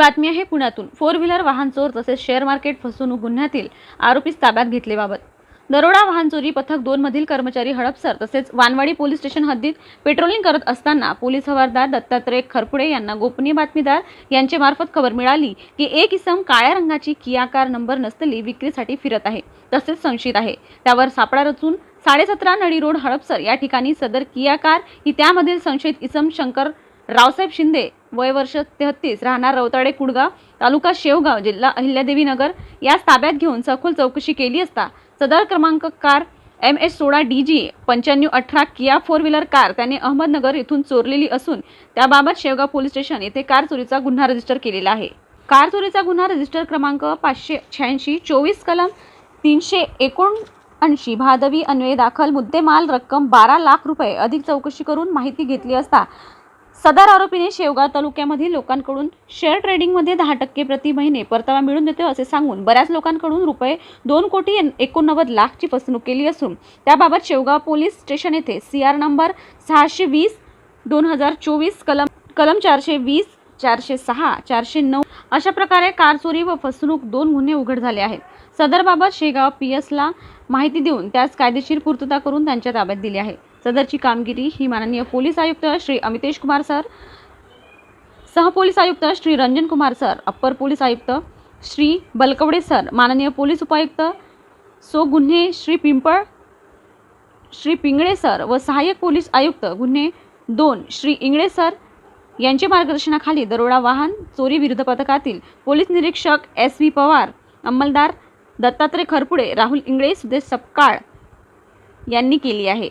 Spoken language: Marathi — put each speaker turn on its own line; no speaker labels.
बातमी आहे पुण्यातून. फोर व्हीलर वाहन चोर तसेच शेअर मार्केट फसवणूक गुन्ह्यातील आरोपीस ताब्यात घेतलेबाबत. दरोडा वाहन चोरी पथक दोन मधील कर्मचारी हडपसर तसेच वानवाडी पोलीस स्टेशन हद्दीत पेट्रोलिंग करत असताना पोलीस हवालदार दत्तात्रय खरपुडे यांना गोपनीय बातमीदार यांचे मार्फत खबर मिळाली की एक इसम काळ्या रंगाची कियाकार नंबर नसलेली विक्रीसाठी फिरत आहे. तसेच संशयित आहे. त्यावर सापळा रचून साडेसतरा नळी रोड हडपसर या ठिकाणी सदर कियाकार ही त्यामधील संशयित इसम शंकर रावसाहेब शिंदे वय वर्ष तेहत्तीस राहणार रवताडे कुडगाव तालुका शेवगाव जिल्हा अहिल्यादेवी नगर ताब्यात घेऊन सखोल चौकशी केली असता सदर क्रमांक कार एम एस सोळा डी जी पंच्याण्णव अठरा किया फोर व्हीलर कार त्याने अहमदनगर येथून चोरलेली असून त्याबाबत शेवगाव पोलीस स्टेशन येथे कार चोरीचा गुन्हा रजिस्टर केलेला आहे. कार चोरीचा गुन्हा रजिस्टर क्रमांक पाचशे शहाऐंशी चोवीस कलम तीनशे एकोणऐंशी भादवी अन्वये दाखल मुद्देमाल रक्कम बारा लाख रुपये अधिक चौकशी करून माहिती घेतली असता सदर आरोपीने शेवगाव तालुक्यामधील लोकांकडून शेअर ट्रेडिंगमध्ये दहा टक्के प्रति महिने परतावा मिळून देतो असे सांगून बऱ्याच लोकांकडून रुपये दोन कोटी एकोणनव्वद लाखची फसवणूक केली असून त्याबाबत शेवगाव पोलीस स्टेशन येथे सी आर नंबर सहाशे वीस दोन हजार चोवीस कलम कलम चारशे वीस चारशे सहा चारशे नऊ अशा प्रकारे कार चोरी व फसवणूक दोन गुन्हे उघड झाले आहेत. सदरबाबत शेगाव पी एसला माहिती देऊन त्यास कायदेशीर पूर्तता करून त्यांच्या ताब्यात दिली आहे. सदरची कामगिरी ही माननीय पोलीस आयुक्त श्री अमितेश कुमार सर सहपोलीस आयुक्त Shri Ranjan Kumar sir upper police आयुक्त श्री बलकवडे सर माननीय पोलीस उपायुक्त सो गुन्हे श्री पिंपळ श्री पिंगळे सर व सहाय्यक पोलीस आयुक्त गुन्हे दोन श्री इंगळे सर यांच्या मार्गदर्शनाखाली दरोडा वाहन चोरी विरुद्ध पथकातील पोलीस निरीक्षक एस व्ही पवार अंमलदार दत्तात्रय खरपुडे राहुल इंगळे सुदेश सपकाळ यांनी केली आहे.